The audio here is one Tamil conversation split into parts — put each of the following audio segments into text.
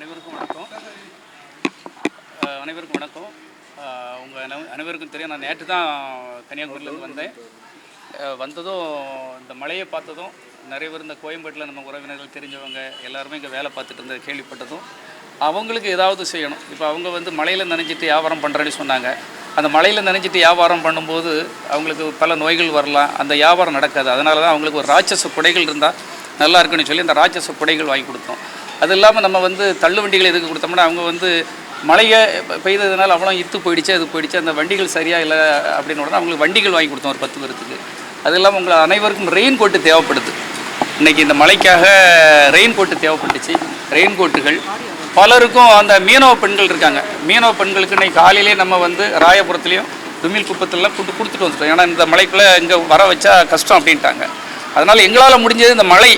அனைவருக்கும் வணக்கம். அனைவருக்கும் வணக்கம். உங்கள் அனைவருக்கும் தெரியும் நான் நேற்று தான் கன்னியாகுமரியிலேருந்து வந்தேன். வந்ததும் இந்த மழையை பார்த்ததும் நிறைய பேர் இந்த கோயம்பேட்டில் நம்ம உறவினர்கள் தெரிஞ்சவங்க எல்லாருமே இங்கே வேலை பார்த்துட்டு இருந்தது கேள்விப்பட்டதும் அவங்களுக்கு ஏதாவது செய்யணும். இப்போ அவங்க வந்து மழையில் நனைஞ்சிட்டு வியாபாரம் பண்ணுறேன்னு சொன்னாங்க. அந்த மழையில் நனைஞ்சிட்டு வியாபாரம் பண்ணும்போது அவங்களுக்கு பல நோய்கள் வரலாம். அந்த வியாபாரம் நடக்காது. அதனால தான் அவங்களுக்கு ஒரு ராட்சச குடைகள் இருந்தால் நல்லா இருக்குன்னு சொல்லி அந்த ராட்சச குடைகள் வாங்கி கொடுத்தோம். அது இல்லாமல் நம்ம வந்து தள்ளு வண்டிகள் எதுக்கு கொடுத்தோம்னா அவங்க வந்து மழையை பெய்ததுனால அவ்வளோ இத்து போயிடுச்சு அது போயிடுச்சு அந்த வண்டிகள் சரியாக இல்லை அப்படின்னு உடனே அவங்களுக்கு வண்டிகள் வாங்கி கொடுத்தோம் ஒரு பத்து பேருக்கு அது இல்லாமல் உங்களை அனைவருக்கும் ரெயின் கோட்டு தேவைப்படுது. இன்றைக்கி இந்த மழைக்காக ரெயின் கோட்டு தேவைப்பட்டுச்சு. ரெயின் கோட்டுகள் பலருக்கும் அந்த மீனவ பெண்கள் இருக்காங்க. மீனவ பெண்களுக்கு இன்றைக்கி காலையிலே நம்ம வந்து ராயபுரத்துலேயும் துமில் குப்பத்துலலாம் கொண்டு கொடுத்துட்டு வந்துட்டோம். ஏன்னா இந்த மழைக்குள்ளே இங்கே வர வச்சா கஷ்டம் அப்படின்ட்டாங்க. அதனால் எங்களால் முடிஞ்சது இந்த மழை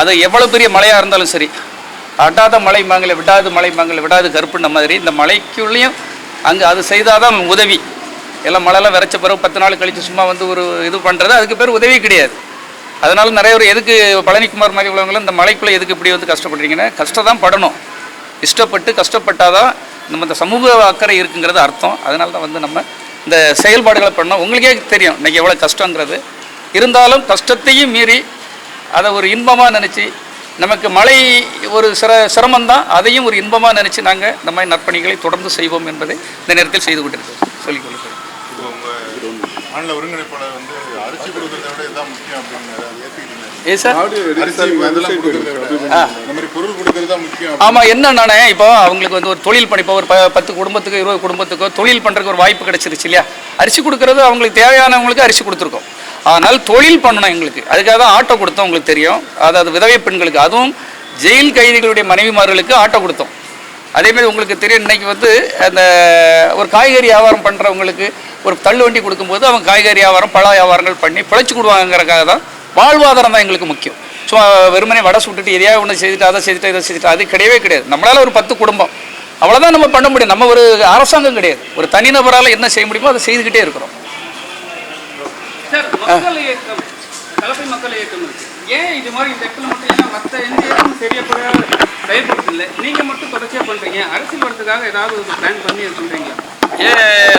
அது எவ்வளோ பெரிய மழையாக இருந்தாலும் சரி அட்டாத மழை மாங்கல விடாது மழை மாங்கல விடாது கருப்புன்ன மாதிரி இந்த மலைக்குள்ளேயும் அங்கே அது செய்தால் தான் உதவி. எல்லாம் மழைலாம் விரைச்ச பிறகு பத்து நாள் கழித்து சும்மா வந்து ஒரு இது பண்ணுறது அதுக்கு பேர் உதவி கிடையாது. அதனால் நிறைய பேர் எதுக்கு பழனிக்குமார் மாதிரி உள்ளவங்களும் இந்த மலைக்குள்ளே எதுக்கு இப்படி வந்து கஷ்டப்படுறீங்கன்னா கஷ்டம் தான் படணும். இஷ்டப்பட்டு கஷ்டப்பட்டால் தான் நம்ம இந்த சமூக அக்கறை இருக்குங்கிறது அர்த்தம். அதனால தான் வந்து நம்ம இந்த செயல்பாடுகளை பண்ணோம் உங்களுக்கே தெரியும் இன்றைக்கி எவ்வளோ கஷ்டங்கிறது. இருந்தாலும் கஷ்டத்தையும் மீறி அதை ஒரு இன்பமாக நினச்சி நமக்கு மழை ஒரு சிர சிரமம்தான் அதையும் ஒரு இன்பமாக நினச்சி நாங்கள் இந்த மாதிரி நற்பணிகளை தொடர்ந்து செய்வோம் என்பதை இந்த நேரத்தில் செய்து கொண்டிருக்கோம் சொல்லிக் கொள்கிறேன். மாநில ஒருங்கிணைப்பாளர் வந்து அரிசி கொடுக்கறத விட முக்கியம் ஆமாம் என்னன்னானே இப்போ அவங்களுக்கு வந்து ஒரு தொழில் பண்ணி இப்போ ஒரு ப பத்து குடும்பத்துக்கு இருபது குடும்பத்துக்கோ தொழில் பண்ணுறதுக்கு ஒரு வாய்ப்பு கிடைச்சிருச்சு இல்லையா? அரிசி கொடுக்கறது அவங்களுக்கு தேவையானவங்களுக்கு அரிசி கொடுத்துருக்கோம். ஆனால் தொழில் பண்ணணும் எங்களுக்கு. அதுக்காக தான் ஆட்டோ கொடுத்தோம் உங்களுக்கு தெரியும். அதாவது விதவை பெண்களுக்கு. அதுவும் ஜெயில் கைதிகளுடைய மனைவிமார்களுக்கு ஆட்டோ கொடுத்தோம். அதேமாரி உங்களுக்கு தெரியும் இன்றைக்கி வந்து அந்த ஒரு காய்கறி வியாபாரம் பண்ணுறவங்களுக்கு ஒரு தள்ளு வண்டி கொடுக்கும்போது அவங்க காய்கறி வியாபாரம் பழ வியாபாரங்கள் பண்ணி பிழைச்சி கொடுவாங்கிறக்காக தான் வாழ்வாதாரம் தான் எங்களுக்கு முக்கியம். ஸோ வெறுமனே வடை சுட்டுட்டு எதையாவது ஒன்று செய்துட்டு அதை செய்துட்டு இதை செய்துட்டு அது கிடையவே கிடையாது. நம்மளால் ஒரு பத்து குடும்பம். அவ்வளோதான் நம்ம பண்ண முடியும். நம்ம ஒரு அரசாங்கம் கிடையாது. ஒரு தனிநபரால் என்ன செய்ய முடியுமோ அதை செய்துக்கிட்டே இருக்கிறோம். மக்கள் இயக்கம். கலப்பை மக்கள் இயக்கம் இருக்கு. ஏன் இது மாதிரி இந்த இடத்துல மட்டும் ஏன்னா மற்ற எந்த இயக்கமும் சரியா செயல்படுத்தல? நீங்க மட்டும் தொடர்ச்சியா பண்றீங்க. அரசியல் வரதுக்காக ஏதாவது ஒரு பிளான் பண்ணி பண்றீங்களா? ஏ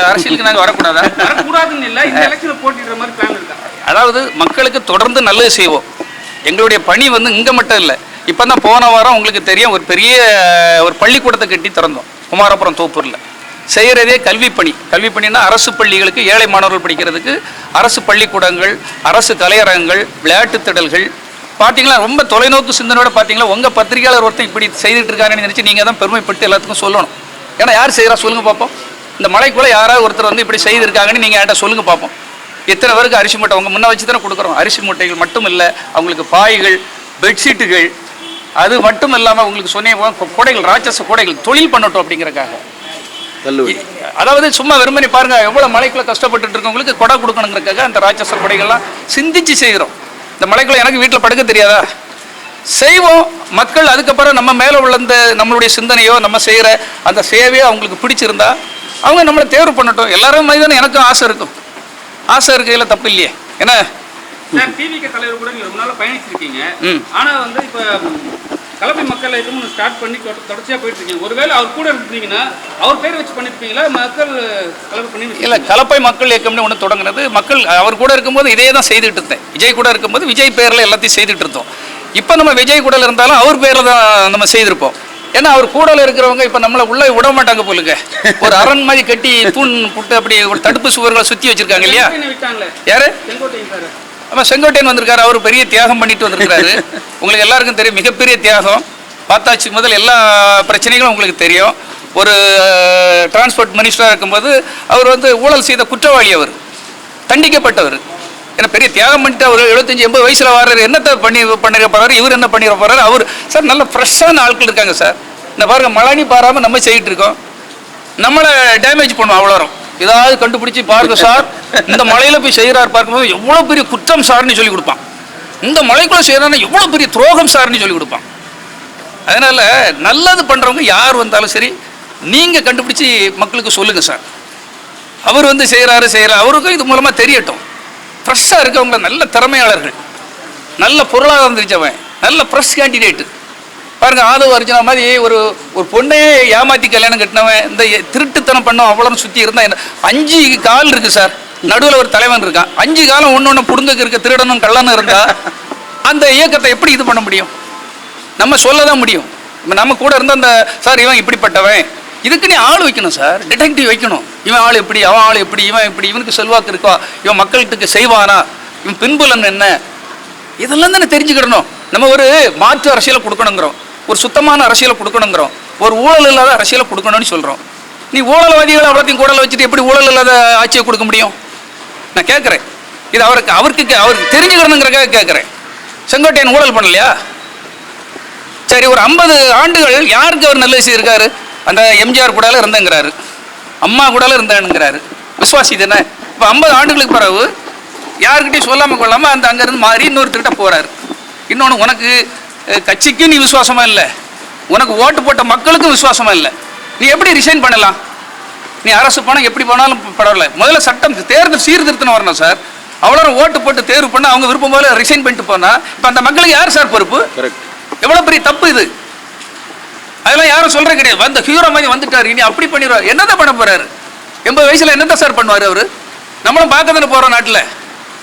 அரசியலுக்கு நாங்கள் வரக்கூடாதா? வரக்கூடாதுன்னு இல்லை இந்த எலெக்ஷன்ல போட்டிடுற மாதிரி பிளான் இருக்கா? அதாவது மக்களுக்கு தொடர்ந்து நல்லது செய்வோம். எங்களுடைய பணி வந்து இங்கே மட்டும் இல்லை. இப்போ தான் போன வாரம் உங்களுக்கு தெரியும் ஒரு பெரிய ஒரு பள்ளிக்கூடத்தை கட்டி திறந்தோம். குமாரபுரம் தோப்பூரில். செய்கிறதே கல்வி பணி. கல்வி பணினா அரசு பள்ளிகளுக்கு ஏழை மாணவர்கள் படிக்கிறதுக்கு அரசு பள்ளிக்கூடங்கள் அரசு கலையரங்கங்கள் விளையாட்டு திடல்கள். பார்த்தீங்களா ரொம்ப தொலைநோக்கு சிந்தனையோட பார்த்தீங்களா உங்கள் பத்திரிகையாளர் ஒருத்தன் இப்படி செய்துட்டு இருக்காருன்னு நினச்சி நீங்கள் தான் பெருமைப்பட்டு எல்லாத்துக்கும் சொல்லணும். ஏன்னா யார் செய்கிறா சொல்லுங்கள் பார்ப்போம் இந்த மலைக்குள்ளே யாராவது ஒருத்தர் வந்து இப்படி செய்திருக்காங்கன்னு நீங்கள் என்கிட்ட சொல்லுங்கள் பார்ப்போம் எத்தனை பேருக்கு அரிசி மூட்டை? அவங்க முன்ன வச்சு தானே கொடுக்குறோம். அரிசி மூட்டைகள் மட்டும் இல்லை அவங்களுக்கு பாய்கள் பெட்ஷீட்டுகள். அது மட்டும் இல்லாமல் உங்களுக்கு சொன்னேன் குடைகள் ராட்சச குடைகள் தொழில் பண்ணட்டும் அப்படிங்கிறக்காக அதாவது சும்மா வெறுமனே பாருங்க எவ்வளவு மலைக்குள்ள கஷ்டப்பட்டுட்டு இருக்கவங்களுக்கு கொடை கொடுக்கணுங்கிறக்காக அந்த ராட்சச கொடைகள்லாம் சிந்திச்சு செய்கிறோம். இந்த மலைக்குள்ள எனக்கு வீட்டில் படுக்க தெரியாதா? செய்வோம். மக்கள் அதுக்கப்புறம் நம்ம மேலே உள்ள இந்த நம்மளுடைய சிந்தனையோ நம்ம செய்கிற அந்த சேவையோ அவங்களுக்கு பிடிச்சிருந்தா அவங்க நம்மளை தேர்வு பண்ணட்டும். எல்லாரும் மாதிரி தானே எனக்கும் ஆசை இருக்கும். ஆசை இருக்கையில் தப்பு இல்லையே. ஏன்னா சார் டிவிக்கு தலைவர் கூட ரொம்ப நாளா பயணிச்சிருக்கீங்க. ம். ஆனா வந்து இப்ப கலப்பை மக்கள் இயக்கம் ஸ்டார்ட் பண்ணி தொட- தொடர்ச்சியா போயிட்டு இருக்கீங்க ஒருவேளை அவர் கூட இருந்தீங்கன்னா அவர் பேர் வச்சு பண்ணிருப்பீங்களா? மக்கள் கலப்பை பண்ணி இல்லை கலப்பை மக்கள் இயக்கம்னு ஒன்று தொடங்குனது மக்கள் அவர் கூட இருக்கும்போது இதே தான் செய்துட்டு இருந்தேன். விஜய் கூட இருக்கும்போது விஜய் பேரில் எல்லாத்தையும் செய்துட்டு இருந்தோம். இப்போ நம்ம விஜய் கூட இருந்தாலும் அவர் பேரில் தான் நம்ம செய்திருப்போம். ஏன்னா அவர் கூடல இருக்கிறவங்க இப்போ நம்மளை உள்ளே விட மாட்டாங்க போலுங்க. ஒரு அரண் மாதிரி கட்டி தூண் போட்டு அப்படி ஒரு தடுப்பு சுவர்களை சுற்றி வச்சிருக்காங்க இல்லையா? யாரு? ஆமாம் செங்கோட்டையன் வந்திருக்காரு. அவர் பெரிய தியாகம் பண்ணிட்டு வந்திருக்காரு உங்களுக்கு எல்லாருக்கும் தெரியும். மிகப்பெரிய தியாகம். பார்த்தாச்சு முதல் எல்லா பிரச்சனைகளும் உங்களுக்கு தெரியும். ஒரு டிரான்ஸ்போர்ட் மினிஸ்டராக இருக்கும்போது அவர் வந்து ஊழல் செய்த குற்றவாளி அவர். தண்டிக்கப்பட்டவர். ஏன்னா பெரிய தியாகம் பண்ணிட்டு அவர் எழுபத்தஞ்சி எண்பது வயசில் வர்றாரு. என்னத்தை பண்ணி பண்ணிட போறாரு? இவர் என்ன பண்ணிட போறாரு? அவர் சார் நல்ல ஃப்ரெஷ்ஷான ஆட்கள் இருக்காங்க சார் இந்த பாருங்க மழனி பாராமல் நம்ம செய்யிட்டு இருக்கோம். நம்மளை டேமேஜ் பண்ணுவோம் அவ்வளோ வரும். ஏதாவது கண்டுபிடிச்சி பாருங்க சார். இந்த மலையில போய் செய்கிறார் பார்க்கும்போது எவ்வளோ பெரிய குற்றம் சார்னு சொல்லி கொடுப்பான். இந்த மலைக்குள்ள செய்கிறான்னா எவ்வளோ பெரிய துரோகம் சார்னு சொல்லி கொடுப்பான். அதனால நல்லது பண்றவங்க யார் வந்தாலும் சரி நீங்க கண்டுபிடிச்சி மக்களுக்கு சொல்லுங்க சார். அவர் வந்து செய்கிறாரு செய்கிறார் அவருக்கும் இது மூலமா தெரியட்டும். ஃப்ரெஷ்ஷாக இருக்கவங்க நல்ல திறமையாளர்கள். நல்ல பொருளாதாரம் தெரிஞ்சவன். நல்ல ஃப்ரெஷ் கேண்டிடேட்டு பாருங்க ஆதவ அர்ஜுனா மாதிரி ஒரு ஒரு பொண்ணையே ஏமாத்தி கல்யாணம் கட்டினவன் இந்த திருட்டுத்தனம் பண்ணவன் அவ்வளோ சுற்றி இருந்தால் என்ன? அஞ்சு கால் இருக்கு சார். நடுவில் ஒரு தலைவன் இருக்கான். அஞ்சு காலம் ஒன்று ஒன்று புடுங்க இருக்க திருடனும் கள்ளனும் இருந்தா அந்த இயக்கத்தை எப்படி இது பண்ண முடியும்? நம்ம சொல்ல தான் முடியும். இப்ப நம்ம கூட இருந்த அந்த சார் இவன் இப்படிப்பட்டவன். இதுக்கு நீ ஆள் வைக்கணும் சார். டிடெக்டிவ் வைக்கணும். இவன் ஆள் எப்படி அவன் ஆள் எப்படி இவன் எப்படி இவனுக்கு செல்வாக்கு இருக்கா? இவன் மக்கள்கிட்ட செய்வானா? இவன் பின்புலன் என்ன? இதெல்லாம் தானே தெரிஞ்சுக்கிடணும். நம்ம ஒரு மாற்று அரசியலை கொடுக்கணுங்கிறோம். ஒரு சுத்தமான அரசியலை கொடுக்கணுங்கிறோம். ஒரு ஊழல் இல்லாத அரசியலை கொடுக்கணும்னு சொல்கிறோம் நீ ஊழல்வாதிகளை அவ்வளோத்தையும் கூடல வச்சுட்டு எப்படி ஊழல் இல்லாத ஆட்சியை கொடுக்க முடியும்? நான் கேட்குறேன். இது அவருக்கு அவருக்கு கே- அவருக்கு தெரிஞ்சுக்கணுங்கிறக்காக கேட்குறேன். செங்கோட்டையன் ஊழல் பண்ணலையா? சரி ஒரு ஐம்பது ஆண்டுகள் யாருக்கு அவர் நல்லது செய்திருக்காரு? அந்த எம்ஜிஆர் கூடால இருந்தேங்கிறாரு. அம்மா கூடால இருந்தேனுங்கிறாரு விஸ்வாசி தானே? இப்போ ஐம்பது ஆண்டுகளுக்கு பிறகு யாருக்கிட்டையும் சொல்லாமல் கொள்ளாமல் அந்த அங்கேருந்து மாறி இன்னொருத்தர்கிட்ட போகிறாரு இன்னொன்று உனக்கு கட்சிக்கும் நீ விசுவாசமா இல்லை. உனக்கு ஓட்டு போட்ட மக்களுக்கும் விசுவாசமா இல்லை. நீ எப்படி ரிசைன் பண்ணலாம்? நீ அரசு பணம் எப்படி போனாலும் பரவாயில்ல. முதல்ல சட்டம் தேர்தல் சீர்திருத்தம் வரணும் சார். அவ்வளோ ஓட்டு போட்டு தேர்வு பண்ண அவங்க விருப்பம் போல ரிசைன் பண்ணிட்டு போனா இப்போ அந்த மக்களுக்கு யார் சார் பொறுப்பு? எவ்வளோ பெரிய தப்பு இது? அதெல்லாம் யாரும் சொல்றது கிடையாது. வந்த ஹீரோ மாதிரி வந்துட்டாரு. இனி அப்படி பண்ணிடுவார் என்னதான் பண்ண போறாரு? எண்பது வயசுல என்னதான் சார் பண்ணுவார் அவரு? நம்மளும் பார்க்க தானே போறோம் நாட்டில்.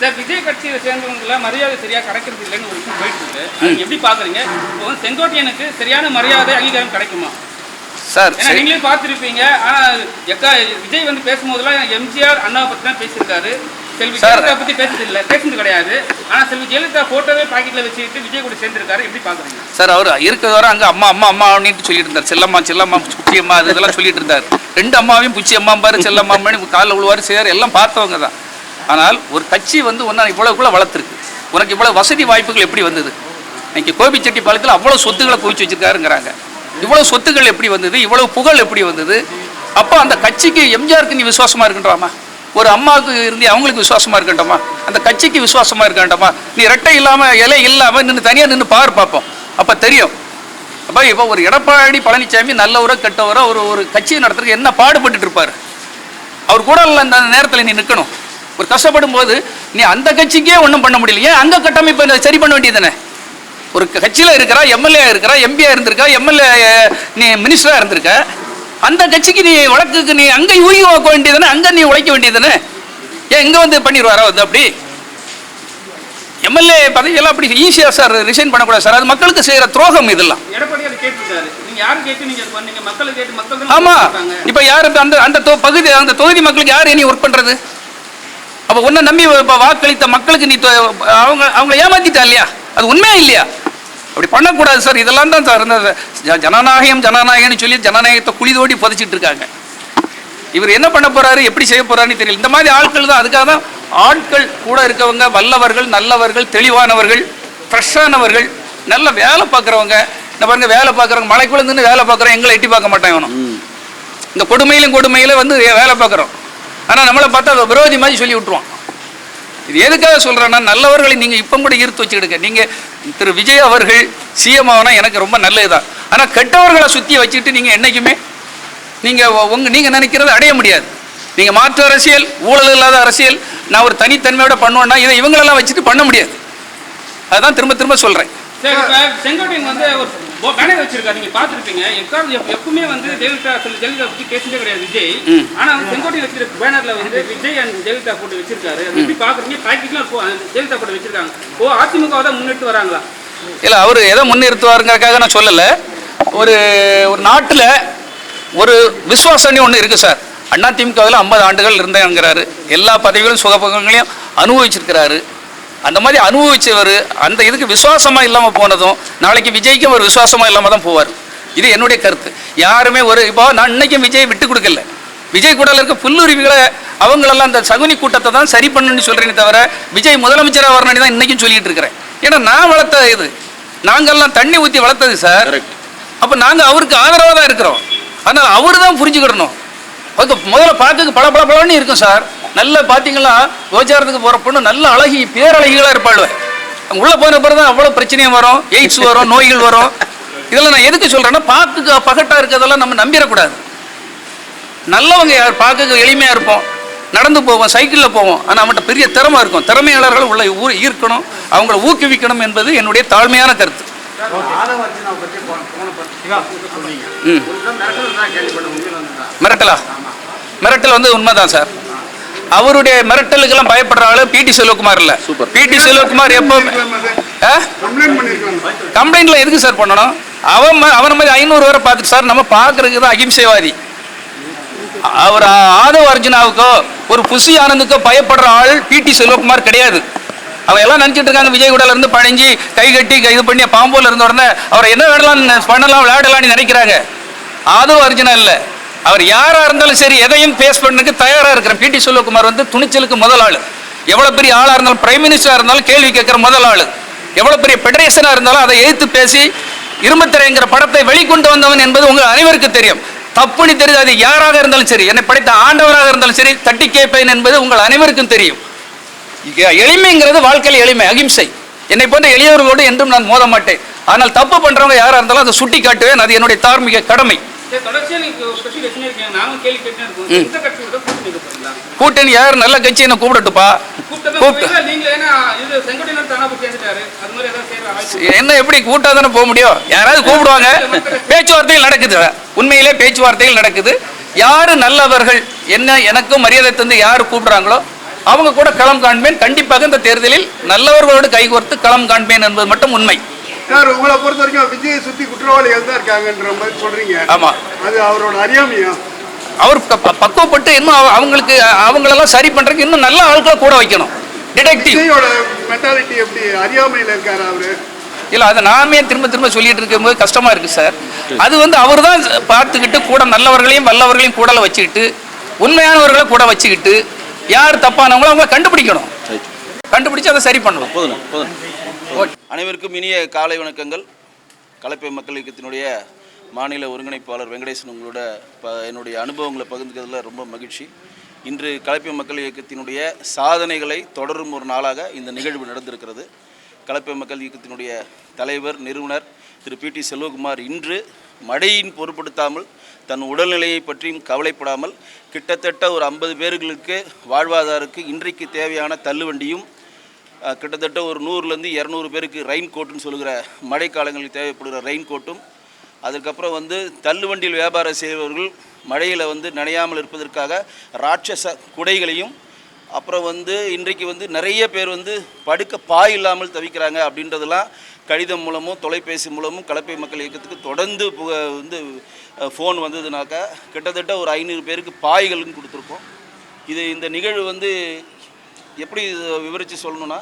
சார் விஜய் கட்சியை சேர்ந்தவங்கள மரியாதை சரியா கிடைக்கிறது இல்லைன்னு ஒரு விஷயம் போயிட்டு இருக்கு. அது எப்படி பாக்குறீங்க? இப்போ வந்து செங்கோட்டையனுக்கு சரியான மரியாதை அங்கீகாரம் கிடைக்குமா? சார் ஏன்னா நீங்களே பார்த்துருப்பீங்க. ஆனா எக்கா விஜய் வந்து பேசும்போதெல்லாம் எம்ஜிஆர் அண்ணாவை பத்தி தான் பேசியிருக்காரு. செல்வி. ஜெயலலிதா பத்தி பேசுறது இல்ல பேசுனது கிடையாது. ஆனா செல்வி ஜெயலலிதா போட்டோவே பாக்கெட்ல வச்சுக்கிட்டு விஜய் கூட சேர்ந்திருக்காரு. எப்படி பாக்குறீங்க? சார் அவர் இருக்கிற வரை அங்கே அம்மா அம்மா அம்மா அப்படின்ட்டு சொல்லிட்டு இருந்தார். செல்லம்மா செல்லம்மா புச்சி அம்மா அது இதெல்லாம் சொல்லிட்டு இருந்தார். ரெண்டு அம்மாவையும் புச்சி அம்மா பாரு செல்லம்மா காலில் விழுவார் சேர் எல்லாம் பார்த்தவங்க தான். ஆனால் ஒரு கட்சி வந்து ஒன்றா இவ்வளோக்குள்ளே வளர்த்துருக்கு. உனக்கு இவ்வளோ வசதி வாய்ப்புகள் எப்படி வந்தது? இன்னைக்கு பாலத்தில் அவ்வளோ சொத்துக்களை குவிச்சு வச்சிருக்காருங்கிறாங்க. இவ்வளோ சொத்துக்கள் எப்படி வந்தது? இவ்வளோ புகழ் எப்படி வந்தது? அப்போ அந்த கட்சிக்கு எம்ஜிஆருக்கு நீ விசுவாசமா இருக்கின்றாமா? ஒரு அம்மாவுக்கு இருந்து அவங்களுக்கு விசுவாசமா இருக்கண்டாமா அந்த கட்சிக்கு விசுவாசமா இருக்கண்டாமா நீ ரெட்டை இல்லாம இலை இல்லாம நின்று தனியா நின்று பார் பார்ப்போம் அப்ப தெரியும். அப்ப இப்போ ஒரு எடப்பாடி பழனிசாமி நல்லவரோ கெட்டவரோ ஒரு ஒரு கட்சியை நடத்துறதுக்கு என்ன பாடுபட்டுட்டு இருப்பாரு? அவர் கூட இல்ல அந்த நேரத்தில் நீ நிற்கணும் ஒரு கஷ்டப்படும் போது நீ அந்த கட்சிக்கே ஒன்றும் பண்ண முடியல. ஏன் அங்க கட்டமைப்பை சரி பண்ண வேண்டியதுதானே ஒரு கட்சியில் இருக்கிறா எம்எல்ஏ இருக்கிறா எம்பியா இருந்திருக்கா எம்எல்ஏ நீ மினிஸ்டரா இருந்திருக்க. அந்த கட்சிக்கு நீ வழக்குக்கு நீ அங்கே யூகி வைக்க வேண்டியதுதானே அங்கே நீ உழைக்க வேண்டியதுதானே ஏன் இங்கே வந்து பண்ணிடுவாரா வந்து அப்படி? எம்எல்ஏ பதவியெல்லாம் அப்படி ஈஸியாக சார் ரிசைன் பண்ணக்கூடாது சார். அது மக்களுக்கு செய்கிற துரோகம் இதெல்லாம். எடப்பாடி அதை கேட்டிருக்காரு. நீங்க யாரு கேட்டு நீங்க அது பண்ணீங்க மக்களை கேட்டு மக்கள் தான் ஆமா. சொல்றாங்க. இப்போ யார் அந்த அந்த பகுதி அந்த தொகுதி மக்களுக்கு யார் இனி ஒர்க் பண்றது? அப்போ உன்னை நம்பி இப்ப வாக்களித்த மக்களுக்கு நீ அவங்க அவங்க ஏமாத்திட்டா இல்லையா? அது உண்மையா இல்லையா? அப்படி பண்ணக்கூடாது சார். இதெல்லாம் தான் சார் இந்த ஜனநாயகம் ஜனநாயகம்னு சொல்லி ஜனநாயகத்தை குழி தோண்டி புதைச்சிட்டு இருக்காங்க. இவர் என்ன பண்ண போறாரு? எப்படி செய்ய போறாருன்னு தெரியல. இந்த மாதிரி ஆட்கள் தான். அதுக்காக தான் ஆட்கள் கூட இருக்கவங்க வல்லவர்கள் நல்லவர்கள் தெளிவானவர்கள் ஃப்ரெஷ்ஷானவர்கள் நல்ல வேலை பார்க்குறவங்க. இந்த பாருங்க வேலை பார்க்குறவங்க மலைக்குள்ள நின்று வேலை பார்க்குறோம் எங்களை எட்டி பார்க்க மாட்டான் இவனும். இந்த கொடுமையிலும் கொடுமையில வந்து வேலை பார்க்குறோம். ஆனால் நம்மளை பார்த்தா விரோதி மாதிரி சொல்லி விட்டுருவான். இது எதுக்காக சொல்கிறேன்னா நல்லவர்களை நீங்கள் இப்போ கூட ஈர்த்து வச்சுக்கிடுங்க. நீங்கள் திரு விஜய் அவர்கள் சிஎம் ஆகினா எனக்கு ரொம்ப நல்லதுதான். ஆனால் கெட்டவர்களை சுற்றி வச்சுக்கிட்டு நீங்கள் என்றைக்குமே நீங்கள் உங்கள் நீங்கள் நினைக்கிறத அடைய முடியாது. நீங்கள் மாற்று அரசியல் ஊழல் இல்லாத அரசியல் நான் ஒரு தனித்தன்மையோட பண்ணுவேன்னா இதை இவங்களெல்லாம் வச்சுட்டு பண்ண முடியாது. அதுதான் திரும்ப திரும்ப சொல்கிறேன் செங்கோட்டையன் வந்து ஒரு பேனர் வச்சிருக்காரு நீங்க பாத்துருப்பீங்க எக்காவது எப்- எப்பவுமே வந்து ஜெயலலிதா சொல்லி ஜெயலலிதா பத்தி பேசிட்டே கிடையாது விஜய். ஆனா வந்து செங்கோட்டையன் வச்சிருக்க பேனர்ல வந்து விஜய் அண்ட் ஜெயலலிதா போட்டு வச்சிருக்காரு. எப்படி பாக்குறீங்க அது ஜெயலலிதா போட்டு வச்சிருக்காங்க. ஓ அதிமுக தான் முன்னிட்டு வராங்களா? இல்லை அவர் எதை முன்னிறுத்துவாருங்கிறதுக்காக நான் சொல்லலை. ஒரு ஒரு நாட்டில் ஒரு விசுவாசம்னு ஒன்று இருக்குது சார். அதிமுகவில் ஐம்பது ஆண்டுகள் இருந்தேங்கிறாரு எல்லா பதவிகளும் சுகபங்கங்களையும் அனுபவிச்சிருக்கிறாரு. அந்த மாதிரி அனுபவிச்சவர் அந்த இதுக்கு விசுவாசமாக இல்லாமல் போனதும் நாளைக்கு விஜய்க்கும் ஒரு விசுவாசமாக இல்லாமல் தான் போவார். இது என்னுடைய கருத்து. யாருமே ஒரு இப்போ நான் இன்னைக்கும் விஜய் விட்டு கொடுக்கல. விஜய் கூட இருக்க புல்லுரிமைகளை அவங்களெல்லாம் அந்த சகுனி கூட்டத்தை தான் சரி பண்ணணும்னு சொல்கிறேனே தவிர விஜய் முதலமைச்சராக வரணும்னு தான் இன்னைக்கும் சொல்லிட்டு இருக்கிறேன். ஏன்னா நான் வளர்த்த இது நாங்கெல்லாம் தண்ணி ஊற்றி வளர்த்தது சார். அப்போ நாங்கள் அவருக்கு ஆதரவாக தான் இருக்கிறோம். ஆனால் அவர் தான் புரிஞ்சுக்கிடணும். அதுக்கு முதல்ல பார்க்க பல பல பலன்னு இருக்கும் சார். நல்ல பார்த்தீங்களா கோச்சாரத்துக்கு போகிற பொண்ணு நல்ல அழகி பேரழகிகளாக இருப்பாள் உள்ளே போன பிறகு தான் அவ்வளோ பிரச்சனையும் வரும் எய்ட்ஸ் வரும் நோய்கள் வரும். இதெல்லாம் நான் எதுக்கு சொல்கிறேன்னா பார்க்க பகட்டாக இருக்கிறதெல்லாம் நம்ம நம்பிடக்கூடாது. நல்லவங்க யார்? பார்க்க எளிமையாக இருப்போம். நடந்து போவோம் சைக்கிளில் போவோம். ஆனால் அவன்கிட்ட பெரிய திறமை இருக்கும். திறமையாளர்கள் உள்ள ஊர் ஈர்க்கணும் அவங்கள ஊக்குவிக்கணும் என்பது என்னுடைய தாழ்மையான கருத்து. வந்து மிரட்டலா? மிரட்டல் வந்து உண்மைதான் சார். அவருடைய மிரட்டலுக்கெல்லாம் பயப்படுற ஆளு பிடி செல்வகுமார் இல்ல. பிடி செல்வகுமார் எப்போ கம்ப்ளைண்ட் பண்ணிருக்காங்க. கம்ப்ளைண்ட்ல எதுக்கு சார் பண்ணணும்? அவன் அவன மாதிரி ஐநூறு பேரை பார்த்துட்டு சார் நம்ம பார்க்கறதுக்கு தான் அகிம்சைவாதி. அவர் ஆதவ அர்ஜுனாவுக்கோ ஒரு புசி ஆனந்துக்கோ பயப்படுற ஆள் பிடி செல்வகுமார் கிடையாது. அவன் எல்லாம் நினைச்சிட்டு இருக்காங்க விஜய் கூடல இருந்து பழஞ்சி கை கட்டி இது பண்ணி பாம்போல இருந்த உடனே அவர் என்ன வேணலாம் பண்ணலாம் விளையாடலாம்னு நினைக்கிறாங்க. ஆதவ அர்ஜுனா இல்ல. அவர் யாரா இருந்தாலும் சரி எதையும் பேஸ் பண்ணதுக்கு தயாரா இருக்கிற பிடி செல்வகுமார் வந்து துணிச்சலுக்கு முதல் ஆள் எவ்வளவு பெரிய ஆளா இருந்தாலும் பிரைம் மினிஸ்டரா இருந்தாலும் கேள்வி கேட்கிற முதல் ஆளு எவ்வளவு பெரிய பெடரேஷனா இருந்தாலும் அதை எதிர்த்து பேசி இரும்பத்திரைங்கிற படத்தை வெளிக்கொண்டு வந்தவன் என்பது உங்கள் அனைவருக்கும் தெரியும். தப்புன்னு தெரியுது அது யாராக இருந்தாலும் சரி என்னை படித்த ஆண்டவராக இருந்தாலும் சரி தட்டி கேட்பேன் என்பது உங்கள் அனைவருக்கும் தெரியும். எளிமைங்கிறது வாழ்க்கையில் எளிமை அகிம்சை. என்னை போன்ற எளியவர்களோடு என்றும் நான் மோத மாட்டேன். ஆனால் தப்பு பண்றவங்க யாரா இருந்தாலும் அதை சுட்டி காட்டுவேன் அது என்னுடைய தார்மீக கடமை. கூட்டணி யார்? நல்ல கட்சி என்ன கூப்பிடட்டுப்பா என்ன எப்படி கூட்டா தானே போக முடியும்? யாராவது கூப்பிடுவாங்க. பேச்சுவார்த்தைகள் நடக்குது. உண்மையிலே பேச்சுவார்த்தைகள் நடக்குது. யாரு நல்லவர்கள்? என்ன எனக்கும் மரியாதை தந்து யார் கூப்பிடுறாங்களோ அவங்க கூட களம் காண்பேன். கண்டிப்பாக இந்த தேர்தலில் நல்லவர்களோடு கைகோர்த்து களம் காண்பேன் என்பது மட்டும் உண்மை. சார் உங்களை பொறுத்த வரைக்கும் விஜய் சுத்தி குற்றவாளிகள் தான் இருக்காங்கன்ற மாதிரி சொல்றீங்க. ஆமா. அது அவரோட அறியாமையா? அவர் பக்குவப்பட்டு இன்னும் அவ- அவங்களுக்கு அவங்களெல்லாம் சரி பண்றதுக்கு இன்னும் நல்ல ஆட்களை கூட வைக்கணும். டிடெக்டிவ் மென்டாலிட்டி எப்படி? அறியாமையில இருக்காரு அவரு? இல்ல அதை நாமே திரும்ப திரும்ப சொல்லிட்டு இருக்கும்போது கஷ்டமா இருக்கு சார். அது வந்து அவர் தான் பார்த்துக்கிட்டு கூட நல்லவர்களையும் வல்லவர்களையும் கூடல வச்சுக்கிட்டு உண்மையானவர்களை கூட வச்சுக்கிட்டு யார் தப்பானவங்களோ அவங்க கண்டுபிடிக்கணும். கண்டுபிடிச்சு அதை சரி பண்ணணும். போதும் போதும். அனைவருக்கும் இனிய காலை வணக்கங்கள். கலப்பை மக்கள் இயக்கத்தினுடைய மாநில ஒருங்கிணைப்பாளர் வெங்கடேசன் உங்களோட ப என்னுடைய அனுபவங்களை பகிர்ந்துக்கிறதுல ரொம்ப மகிழ்ச்சி. இன்று கலப்பை மக்கள் இயக்கத்தினுடைய சாதனைகளை தொடரும் ஒரு நாளாக இந்த நிகழ்வு நடந்திருக்கிறது. கலப்பை மக்கள் இயக்கத்தினுடைய தலைவர் நிறுவனர் திரு. பி. டி. செல்வகுமார் இன்று மழையின் பொருட்படுத்தாமல் தன் உடல்நிலையை பற்றியும் கவலைப்படாமல் கிட்டத்தட்ட ஒரு ஐம்பது பேர்களுக்கு வாழ்வாதாருக்கு இன்றைக்கு தேவையான தள்ளுவண்டியும் கிட்டத்தட்ட ஒரு நூறுலேருந்து இரநூறு பேருக்கு ரெயின் கோட்டுன்னு சொல்லுகிற மழைக்காலங்களில் தேவைப்படுகிற ரெயின் கோட்டும் அதுக்கப்புறம் வந்து தள்ளுவண்டியில் வியாபாரம் செய்பவர்கள் மழையில் வந்து நனையாமல் இருப்பதற்காக ராட்சச குடைகளையும் அப்புறம் வந்து இன்றைக்கு வந்து நிறைய பேர் வந்து படுக்க பாய் இல்லாமல் தவிக்கிறாங்க அப்படின்றதெல்லாம் கடிதம் மூலமும் தொலைபேசி மூலமும் கலப்பை மக்கள் இயக்கத்துக்கு தொடர்ந்து புக வந்து ஃபோன் வந்ததுனாக்கா கிட்டத்தட்ட ஒரு ஐநூறு பேருக்கு பாய்களும் கொடுத்துருக்கோம். இது இந்த நிகழ்வு வந்து எப்படி விவரித்து சொல்லணும்னா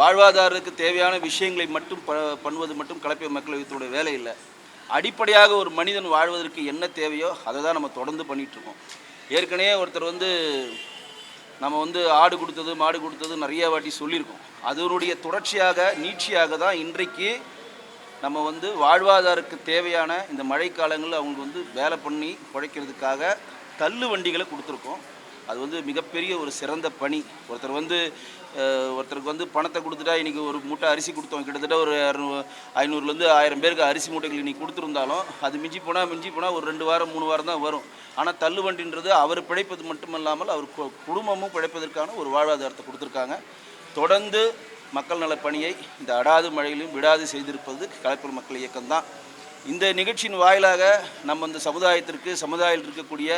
வாழ்வாதாரத்துக்கு தேவையான விஷயங்களை மட்டும் ப பண்ணுவது மட்டும் கலப்பிய மக்கள் இயக்கத்தோட வேலை இல்லை. அடிப்படையாக ஒரு மனிதன் வாழ்வதற்கு என்ன தேவையோ அதை தான் நம்ம தொடர்ந்து பண்ணிகிட்ருக்கோம் ஏற்கனவே ஒருத்தர் வந்து நம்ம வந்து ஆடு கொடுத்தது மாடு கொடுத்தது நிறைய வாட்டி சொல்லியிருக்கோம். அதனுடைய தொடர்ச்சியாக நீட்சியாக தான் இன்றைக்கு நம்ம வந்து வாழ்வாதாரத்துக்கு தேவையான இந்த மழைக்காலங்களில் அவங்க வந்து வேலை பண்ணி பிழைக்கிறதுக்காக தள்ளு வண்டிகளை கொடுத்துருக்கோம். அது வந்து மிகப்பெரிய ஒரு சிறந்த பணி. ஒருத்தர் வந்து ஒருத்தருக்கு வந்து பணத்தை கொடுத்துட்டா இன்றைக்கி ஒரு மூட்டை அரிசி கொடுத்தோம். கிட்டத்தட்ட ஒரு இரநூ ஐநூறுலேருந்து ஆயிரம் பேருக்கு அரிசி மூட்டைகள் இன்றைக்கி கொடுத்துருந்தாலும் அது மிஞ்சி போனால் மிஞ்சி போனால் ஒரு ரெண்டு வாரம் மூணு வாரம் தான் வரும். ஆனால் தள்ளுவண்டின்றது அவர் பிழைப்பது மட்டுமல்லாமல் அவர் கு- குடும்பமும் பிழைப்பதற்கான ஒரு வாழ்வாதாரத்தை கொடுத்துருக்காங்க. தொடர்ந்து மக்கள் நலப் பணியை இந்த அடாது மழையிலும் விடாது செய்திருப்பது கலைப்பூர் மக்கள் இயக்கம்தான். இந்த நிகழ்ச்சியின் வாயிலாக நம்ம இந்த சமுதாயத்திற்கு சமுதாயத்தில் இருக்கக்கூடிய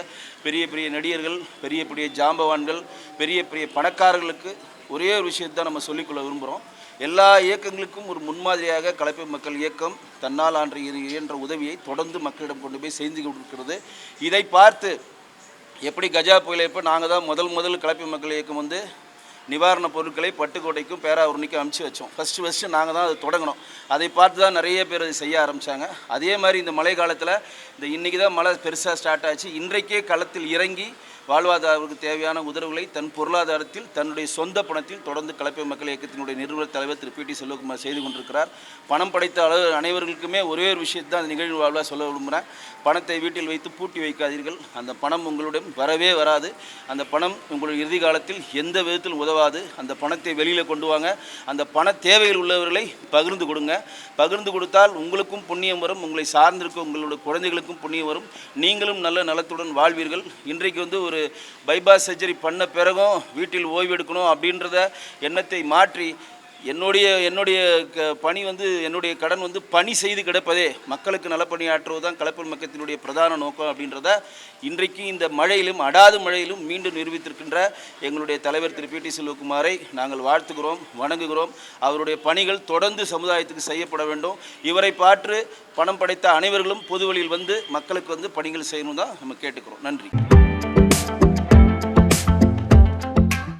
பெரிய பெரிய நடிகர்கள் பெரிய பெரிய ஜாம்பவான்கள் பெரிய பெரிய பணக்காரர்களுக்கு ஒரே ஒரு விஷயத்தை நம்ம சொல்லிக்கொள்ள விரும்புகிறோம் எல்லா இயக்கங்களுக்கும் ஒரு முன்மாதிரியாக கலப்பை மக்கள் இயக்கம் தன்னால் ஆன்ற என்ற இயன்ற உதவியை தொடர்ந்து மக்களிடம் கொண்டு போய் செய்து கொண்டிருக்கிறது. இதை பார்த்து எப்படி கஜா புயலை இப்போ நாங்கள் தான் முதல் முதல் கலப்பை மக்கள் இயக்கம் வந்து நிவாரணப் பொருட்களை பட்டுக்கோட்டைக்கும் பேராவூர்ணிக்கும் அமுச்சு வச்சோம். ஃபஸ்ட்டு ஃபஸ்ட்டு நாங்கள் தான் அதை தொடங்கினோம் அதை பார்த்து தான் நிறைய பேர் அதை செய்ய ஆரம்பித்தாங்க அதே மாதிரி இந்த மழை காலத்தில் இந்த இன்றைக்கி தான் மழை பெருசாக ஸ்டார்ட் ஆச்சு. இன்றைக்கே களத்தில் இறங்கி வாழ்வாதாரத்துக்கு தேவையான உதவுகளை தன் பொருளாதாரத்தில் தன்னுடைய சொந்த பணத்தில் தொடர்ந்து கலப்பை மக்கள் இயக்கத்தினுடைய நிறுவன தலைவர் திரு பி டி செல்வகுமார் செய்து கொண்டிருக்கிறார். பணம் படைத்த அளவு அனைவர்களுக்குமே ஒரே ஒரு விஷயத்தை தான் அந்த நிகழ்வு வாழ்வாக சொல்ல விரும்புகிறேன். பணத்தை வீட்டில் வைத்து பூட்டி வைக்காதீர்கள். அந்த பணம் உங்களுடன் வரவே வராது. அந்த பணம் உங்களுடைய இறுதி காலத்தில் எந்த விதத்தில் உதவாது. அந்த பணத்தை வெளியில் கொண்டு வாங்க. அந்த பண தேவையில் உள்ளவர்களை பகிர்ந்து கொடுங்க. பகிர்ந்து கொடுத்தால் உங்களுக்கும் புண்ணியம் வரும். உங்களை சார்ந்திருக்க உங்களுடைய குழந்தைகளுக்கும் புண்ணியம் வரும். நீங்களும் நல்ல நலத்துடன் வாழ்வீர்கள். இன்றைக்கு வந்து ஒரு பைபாஸ் சர்ஜரி பண்ண பிறகும் வீட்டில் ஓய்வெடுக்கணும் அப்படின்றத எண்ணத்தை மாற்றி என்னுடைய என்னுடைய க- பணி வந்து என்னுடைய கடன் வந்து பணி செய்து கிடப்பதே மக்களுக்கு நலப்பணியாற்றுவது தான் கலப்பல் மக்கத்தினுடைய பிரதான நோக்கம் அப்படின்றத இன்றைக்கு இந்த மழையிலும் அடாது மழையிலும் மீண்டும் நிரூபித்திருக்கின்ற எங்களுடைய தலைவர் திரு. பி. டி. செல்வகுமாரை நாங்கள் வாழ்த்துகிறோம் வணங்குகிறோம். அவருடைய பணிகள் தொடர்ந்து சமுதாயத்துக்கு செய்யப்பட வேண்டும். இவரை பாற்று பணம் படைத்த அனைவர்களும் பொது வழியில் வந்து மக்களுக்கு வந்து பணிகள் செய்யணும் தான் நம்ம கேட்டுக்கிறோம். நன்றி.